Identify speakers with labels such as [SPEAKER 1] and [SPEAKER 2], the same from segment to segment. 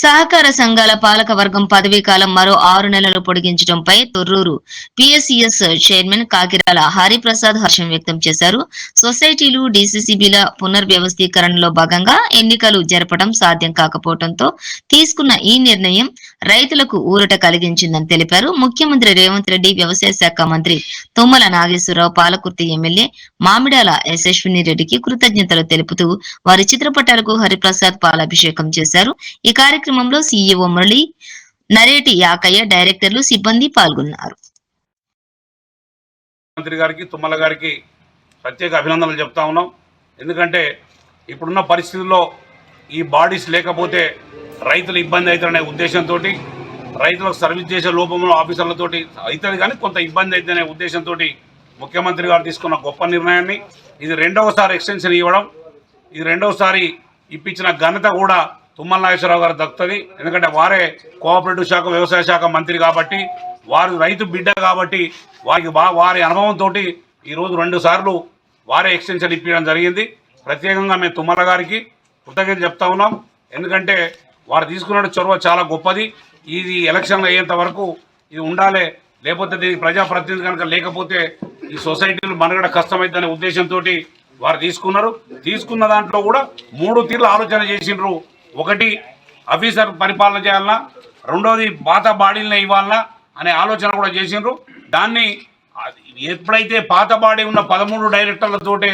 [SPEAKER 1] సహకార సంఘాల పాలక వర్గం పదవీ కాలం మరో ఆరు నెలలు పొడిగించడంపై తొర్రూరు పిఎస్సిఎస్ చైర్మన్ కాకిరాల హరిప్రసాద్ హర్షం వ్యక్తం చేశారు. సొసైటీలు డిసిసిబిల పునర్వ్యవస్థీకరణలో భాగంగా ఎన్నికలు జరపడం సాధ్యం కాకపోవడంతో తీసుకున్న ఈ నిర్ణయం రైతులకు ఊరట కలిగించిందని తెలిపారు. ముఖ్యమంత్రి రేవంత్ రెడ్డి వ్యవసాయ శాఖ మంత్రి తుమ్మల నాగేశ్వరరావు పాలకుర్తి ఎమ్మెల్యే మామిడాల యశస్విని రెడ్డికి కృతజ్ఞతలు తెలుపుతూ వారి చిత్రపటాలకు హరిప్రసాద్ పాలాభిషేకం చేశారు. ఈ కార్యక్రమం కార్యక్రమంలో సీఈఓ మురళి నరేటి యాకయ్య డైరెక్టర్లు సిబ్బంది పాల్గొన్నారు.
[SPEAKER 2] మంత్రి గారికి తుమ్మల గారికి ప్రత్యేక అభినందనలు చెప్తా ఉన్నాం. ఎందుకంటే ఇప్పుడున్న పరిస్థితుల్లో ఈ బాడీస్ లేకపోతే రైతులు ఇబ్బంది అవుతారనే ఉద్దేశంతో రైతులకు సర్వీస్ చేసే లోపంలో ఆఫీసర్లతోటి అవుతుంది కానీ కొంత ఇబ్బంది అవుతుందనే ఉద్దేశంతో ముఖ్యమంత్రి గారు తీసుకున్న గొప్ప నిర్ణయాన్ని ఇది రెండవసారి ఎక్స్టెన్షన్ ఇవ్వడం ఇది రెండవసారి ఇప్పించిన ఘనత కూడా తుమ్మల నాగేశ్వరరావు గారు దక్కుతుంది. ఎందుకంటే వారే కోఆపరేటివ్ శాఖ వ్యవసాయ శాఖ మంత్రి కాబట్టి వారు రైతు బిడ్డ కాబట్టి వారికి బా వారి అనుభవంతో ఈరోజు రెండు సార్లు వారే ఎక్స్టెన్షన్ ఇప్పించడం జరిగింది. ప్రత్యేకంగా మేము తుమ్మల గారికి కృతజ్ఞత చెప్తా ఉన్నాం. ఎందుకంటే వారు తీసుకున్న చొరవ చాలా గొప్పది. ఇది ఎలక్షన్లు అయ్యేంత వరకు ఇది ఉండాలి. లేకపోతే దీనికి ప్రజాప్రతినిధి కనుక లేకపోతే ఈ సొసైటీలు మనగడ కష్టమైందనే ఉద్దేశంతో వారు తీసుకున్నారు. తీసుకున్న దాంట్లో కూడా మూడు తీర్లు ఆలోచన చేసిండ్రు ఒకటి ఆఫీసర్ పరిపాలన చేయాలన్నా రెండోది పాత బాడీలను ఇవ్వాలన్నా అనే ఆలోచన కూడా చేసిండ్రు. దాన్ని ఎప్పుడైతే పాత బాడీ ఉన్న పదమూడు డైరెక్టర్లతోటే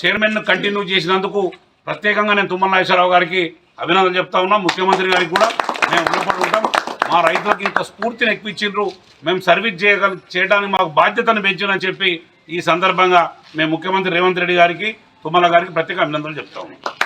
[SPEAKER 2] చైర్మన్ను కంటిన్యూ చేసినందుకు ప్రత్యేకంగా నేను తుమ్మల నాగేశ్వరరావు గారికి అభినందన చెప్తా ఉన్నా. ముఖ్యమంత్రి గారికి కూడా మేము రుణపడి ఉంటాం మా రైతులకు ఇంత స్ఫూర్తిని ఎక్కించిండ్రు. మేము సర్వీస్ చేయగల చేయడానికి మాకు బాధ్యతను పెంచినని చెప్పి ఈ సందర్భంగా మేము ముఖ్యమంత్రి రేవంత్ రెడ్డి గారికి తుమ్మల గారికి ప్రత్యేక అభినందనలు చెప్తా ఉన్నాం.